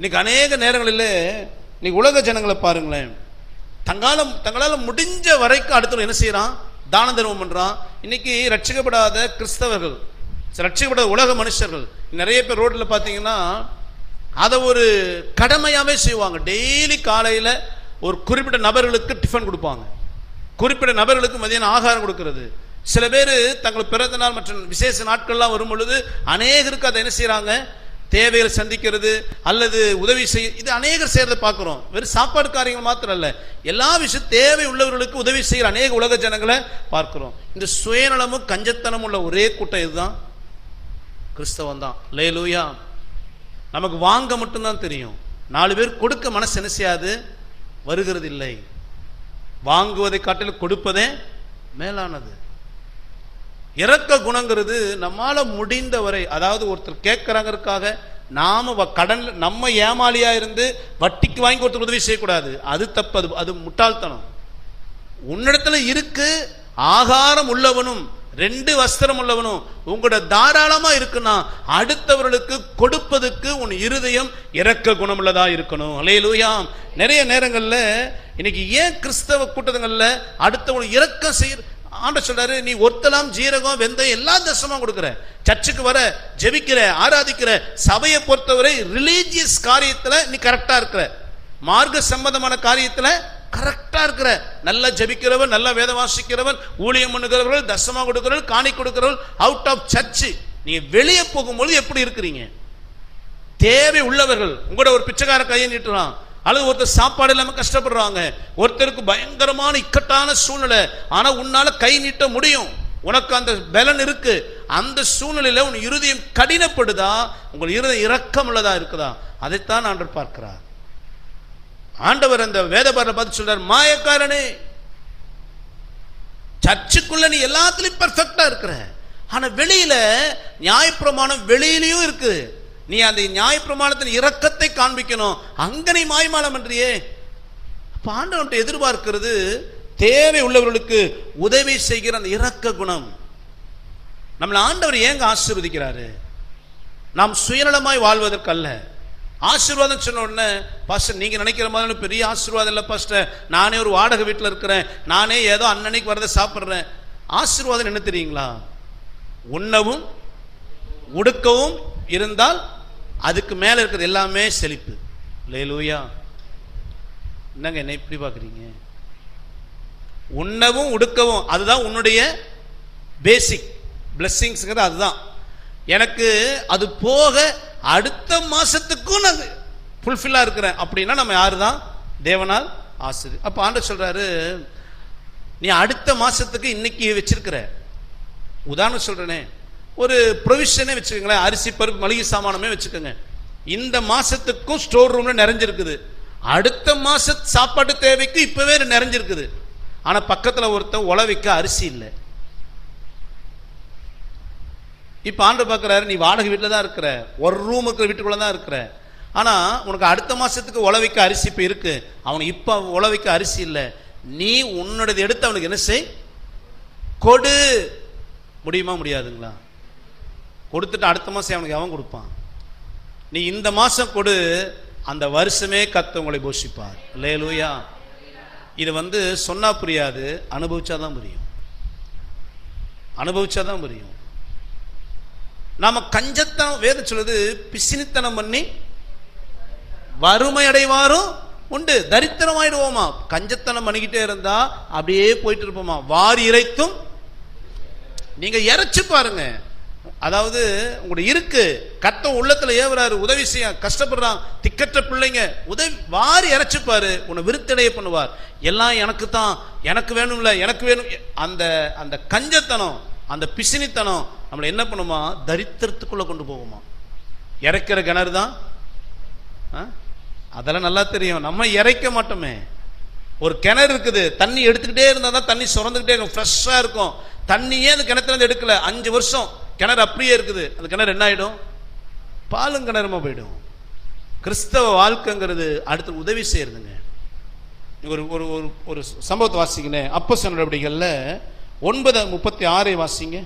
இன்னைக்கு அநேக நேரங்களில் இன்னைக்கு உலக ஜனங்களை பாருங்களேன். தங்கால தங்களால் முடிஞ்ச வரைக்கும் அடுத்தவங்க என்ன செய்யறான்? தான தர்மம் பண்றான். இன்னைக்கு ரட்சிக்கப்படாத கிறிஸ்தவர்கள் ரட்சிக்கப்படாத உலக மனுஷர்கள் நிறைய பேர் ரோட்ல பாத்தீங்கன்னா அதை ஒரு கடமையாவே செய்வாங்க. டெய்லி காலையில ஒரு குறிப்பிட்ட நபர்களுக்கு டிஃபன் கொடுப்பாங்க. குறிப்பிட்ட நபர்களுக்கு மதியானம் ஆகாரம் கொடுக்கறது. சில பேர் தங்கள் பிறந்த நாள் மற்றும் விசேஷ நாட்கள்லாம் வரும் பொழுது அநேகருக்கு அதை என்ன செய்கிறாங்க தேவைகளை சந்திக்கிறது அல்லது உதவி செய்ய இது அநேகர் செய்கிறத பார்க்குறோம். வெறும் சாப்பாடு காரியங்கள் மாத்திரம் அல்ல எல்லா விஷயம் தேவை உள்ளவர்களுக்கு உதவி செய்கிற அநேக உலக ஜனங்களை பார்க்குறோம். இந்த சுயநலமும் கஞ்சத்தனமும் உள்ள ஒரே கூட்டம் இதுதான். கிறிஸ்தவம் தான். லேலூயா நமக்கு வாங்க மட்டும்தான் தெரியும். நாலு பேர் கொடுக்க மனசு என்ன செய்யாது? வருகிறது இல்லை வாங்குவதை காட்டிலும் கொடுப்பதே மேலானது. இறக்க குணங்கிறது நம்மால முடிந்தவரை அதாவது ஒருத்தர் கேட்கறாங்கிறதுக்காக நாம வ- கடன் நம்ம ஏமாளியா இருந்து வட்டிக்கு வாங்கி ஒருத்தர் உதவி செய்யக்கூடாது. அது தப்பு அது அது முட்டாள்தனம். உன்னிடத்துல இருக்கு ஆகாரம் உள்ளவனும் ரெண்டு வஸ்திரம் உள்ளவனும் உங்களோட தாராளமா இருக்குன்னா அடுத்தவர்களுக்கு கொடுப்பதுக்கு உன் இருதயம் இறக்க குணமுள்ளதா இருக்கணும். அலையலூயா. நிறைய நேரங்கள்ல இன்னைக்கு ஏன் கிறிஸ்தவ கூட்டங்கள்ல அடுத்தவங்க இறக்க செய்ய ஆண்ட சொல்றாரு நீ ஒத்தலாம் ஜீரகம் வெந்தயம் எல்லா தசமா கொடுக்குற. சர்ச்சுக்கு வர ஜெபிக்கிற ஆராதிக்கிற சபையை பொறுத்தவரை ரிலீஜியஸ் காரியத்துல நீ கரெக்டா இருக்கிற. மார்க்க சம்பந்தமான காரியத்துல கரெக்டா இருக்கிற. நல்லா ஜபிக்கிறவன் நல்லா வேத வாசிக்கிறவன் ஊழியம் பண்ணுகிறவர்கள் தசமா கொடுக்கிறவர்கள் காணி கொடுக்கிறவர்கள் அவுட் ஆஃப் சர்ச் நீங்க வெளியே போகும்போது எப்படி இருக்கிறீங்க? தேவை உள்ளவர்கள் உங்களோட ஒரு பிச்சைக்கார கையை நீட்டுறான். அல்லது ஒருத்தர் சாப்பாடு இல்லாமல் கஷ்டப்படுறாங்க. ஒருத்தருக்கு பயங்கரமான இக்கட்டான சூழ்நிலை. ஆனால் உன்னால் கை நீட்ட முடியும். உனக்கு அந்த பலன் இருக்கு. அந்த சூழ்நிலையில் உன் இருதயம் கடினப்படுதா? உங்கள் இருதயம் இரக்கமுள்ளதா இருக்குதா? அதைத்தான் ஆண்டவர் பார்க்கிறார். ஆண்டவர் அந்த வேதபாரனை பார்த்து சொல்றார் மாயக்காரனே சர்ச்சுக்குள்ள நீ எல்லாத்துலயும் பர்ஃபெக்டா இருக்கிற. ஆனா வெளியில நியாயப்பிரமாணம் வெளியிலயும் இருக்குது நீ அந்த நியாயப்பிரமாணத்தின் இரக்கத்தை காண்பிக்கணும். அங்கனை நீ மாய்மாலம் என்றியே அப்ப எதிர்பார்க்கிறது தேவை உள்ளவர்களுக்கு உதவி செய்கிற அந்த இரக்க குணம். நம்மளை ஆண்டவர் ஏங்க ஆசீர்வதிக்கிறாரு? நாம் சுயநலமாய் வாழ்வதற்கல்ல. ஆசீர்வாதம் சொன்ன உடனே பாஸ்டர் நீங்க நினைக்கிற மாதிரி பெரிய ஆசீர்வாதம் இல்லை பாஸ்டர். நானே ஒரு வாடகை வீட்டில் இருக்கிறேன். நானே ஏதோ அன்னன்னைக்கு வரதை சாப்பிட்றேன். ஆசீர்வாதம் என்ன தெரியுங்களா? உண்ணவும் உடுக்கவும் இருந்தால் அதுக்கு மேல இருக்கிறது எல்லாமே செழிப்பு. லேலூயா என்னங்க என்ன இப்படி பார்க்குறீங்க? உண்ணவும் உடுக்கவும் அதுதான் உன்னுடைய பேசிக் பிளெஸ்ஸிங்ஸ்ங்கிறது அதுதான். எனக்கு அது போக அடுத்த மாசத்துக்கும் நான் ஃபுல்ஃபில்லாக இருக்கிறேன். அப்படின்னா நம்ம யாரு தான் தேவனால் ஆசிரியர் அப்போ ஆண்டவர் சொல்றாரு நீ அடுத்த மாசத்துக்கு இன்னைக்கு வச்சிருக்கிற. உதாரணம் சொல்றேனே. ஒரு ப்ரொவிஷனே வச்சுக்கோங்களேன். அரிசி பருப்பு மளிகை சாமானமே வச்சுக்கோங்க. இந்த மாசத்துக்கும் ஸ்டோர் ரூம்ல நிறைஞ்சிருக்குது. அடுத்த மாச சாப்பாட்டு தேவைக்கு இப்பவே நிறைஞ்சிருக்குது. ஆனா பக்கத்துல ஒருத்தன் உழவிக்க அரிசி இல்லை. இப்ப ஆண்டு பார்க்குறாரு நீ வாடகை வீட்டில் தான் இருக்கிற. ஒரு ரூம் இருக்கிற வீட்டுக்குள்ளே தான் இருக்கிற. ஆனா உனக்கு அடுத்த மாசத்துக்கு உழவிக்க அரிசி இப்ப இருக்கு. அவனுக்கு இப்ப உழவிக்க அரிசி இல்லை. நீ உன்னோடது எடுத்து அவனுக்கு என்ன செய்? கொடு. முடியுமா முடியாதுங்களா? கொடுத்துட்டு அடுத்த மாதம் அவனுக்கு அவன் கொடுப்பான்? நீ இந்த மாதம் கொடு அந்த வருஷமே கத்த உங்களை போஷிப்பார். லேலூயா இது வந்து சொன்னால் புரியாது அனுபவிச்சாதான் புரியும். அனுபவிச்சாதான் புரியும். நாம் கஞ்சத்தனம் வேதம் சொல்லுது பிசினித்தனம் பண்ணி வறுமை அடைவாரும் உண்டு தரித்திரம் ஆயிடுவோமா கஞ்சத்தனம் பண்ணிக்கிட்டே இருந்தா அப்படியே போயிட்டு இருப்போமா? வாரி இறைத்தும் நீங்க இறைச்சு பாருங்க. அதாவது உங்களுடைய இருக்கு. கத்த உள்ளத்துல ஏவுறாரு உதவி செய்ய கஷ்டப்படுறான் திக்கற்ற பிள்ளைங்க உதவி வாரி இறைச்சிப்பாரு உன்னை விருத்தடைய பண்ணுவார். எல்லாம் எனக்கு தான் எனக்கு வேணும்ல எனக்கு வேணும். அந்த அந்த கஞ்சத்தனம் அந்த பிசினித்தனம் நம்மளை என்ன பண்ணுமா? தரித்திரத்துக்குள்ள கொண்டு போகுமா? இறைக்கிற கிணறு தான். ஆ? அதெல்லாம் நல்லா தெரியும். நம்ம இறைக்க மாட்டோமே. ஒரு கிணறு இருக்குது தண்ணி எடுத்துக்கிட்டே இருந்தால் தான் தண்ணி சுரந்துக்கிட்டே இருக்கும் ஃப்ரெஷ்ஷாக இருக்கும். தண்ணியே அந்த கிணத்துலேருந்து எடுக்கல. அஞ்சு வருஷம். கிணறு அப்படியே இருக்குது. அந்த கிணறு என்ன ஆயிடும்? பாலும் கிணறுமா போயிடும். கிறிஸ்தவ வாழ்க்கைங்கிறது அடுத்து உதவி செய்யறதுங்க. ஒரு ஒரு ஒரு ஒரு சம்பவத்தை வாசிங்களேன் அப்போ நடவடிக்கைகளில் ஒன்பது முப்பத்தி ஆறை வாசிங்க.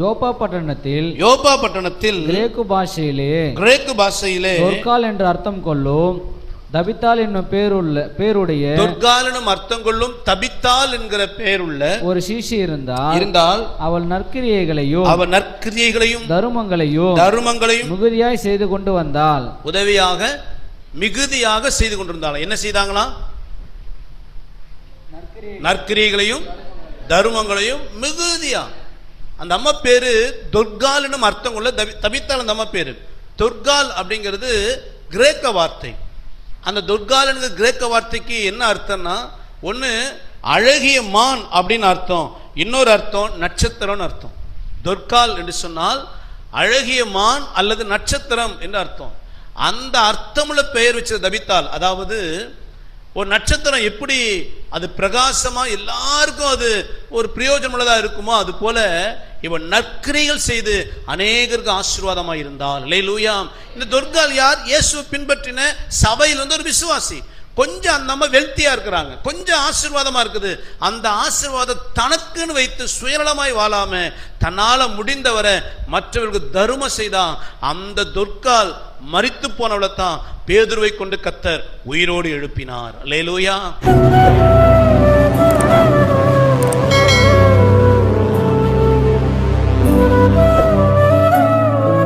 யோப்பா பட்டணத்தில் யோபா பட்டணத்தில் கிரேக்கு பாஷையிலே கிரேக்கு பாஷையிலே என்று அர்த்தம் கொள்ளும் தபித்தால் என்னும் பேருள்ள பேருடைய துர்காலனும் அர்த்தம் கொள்ளும் தபித்தால் என்கிற பெயருள்ள ஒரு சீஷி இருந்தால் இருந்தால் அவள் நற்கிரியைகளையும் அவர் நற்கிரியைகளையும் தருமங்களையும் தருமங்களையும் மிகுதியாய் செய்து கொண்டு வந்தாள். உதவியாக மிகுதியாக செய்து கொண்டிருந்தாள். என்ன செய்தாங்களா? நற்கிரியைகளையும் தருமங்களையும் மிகுதியா. அந்த அம்மா பேரு துர்கால்னு அர்த்தம் கொள்ள தபி- தபித்தாள் அந்த அம்மா பேரு. துர்கால் அப்படிங்கிறது கிரேக்க வார்த்தை. அந்த துர்காலனுக்கு கிரேக்க வார்த்தைக்கு என்ன அர்த்தம்னா ஒன்று அழகிய மான் அப்படின்னு அர்த்தம். இன்னொரு அர்த்தம் நட்சத்திரம்னு அர்த்தம். துர்கால் என்று சொன்னால் அழகிய மான் அல்லது நட்சத்திரம் என்று அர்த்தம். அந்த அர்த்தமுள்ள பெயர் வச்சது தபித்தால் அதாவது ஒரு நட்சத்திரம் எப்படி அது பிரகாசமாக எல்லாருக்கும் அது ஒரு பிரயோஜனமுள்ளதாக இருக்குமோ அது போல இவன் நற்கரைகள் செய்து அநேகருக்கு ஆசீர்வாதமா இருந்தால். லூயாம் இந்த துர்கால் யார்? இயேசுவை பின்பற்றின சபையில் வந்து ஒரு விசுவாசி. கொஞ்சம் அந்த அம்மா வெல்த்தியா இருக்கிறாங்க. கொஞ்சம் ஆசீர்வாதமா இருக்குது. அந்த ஆசீர்வாதம் தனக்குன்னு வைத்து சுயநலமாய் வாழாம தன்னால முடிந்தவரை மற்றவர்களுக்கு தருமம் செய்தான் அந்த துர்கால் மறித்து போனவளை தான் பேதுருவை கொண்டு கத்தர் உயிரோடு எழுப்பினார். லேலூயா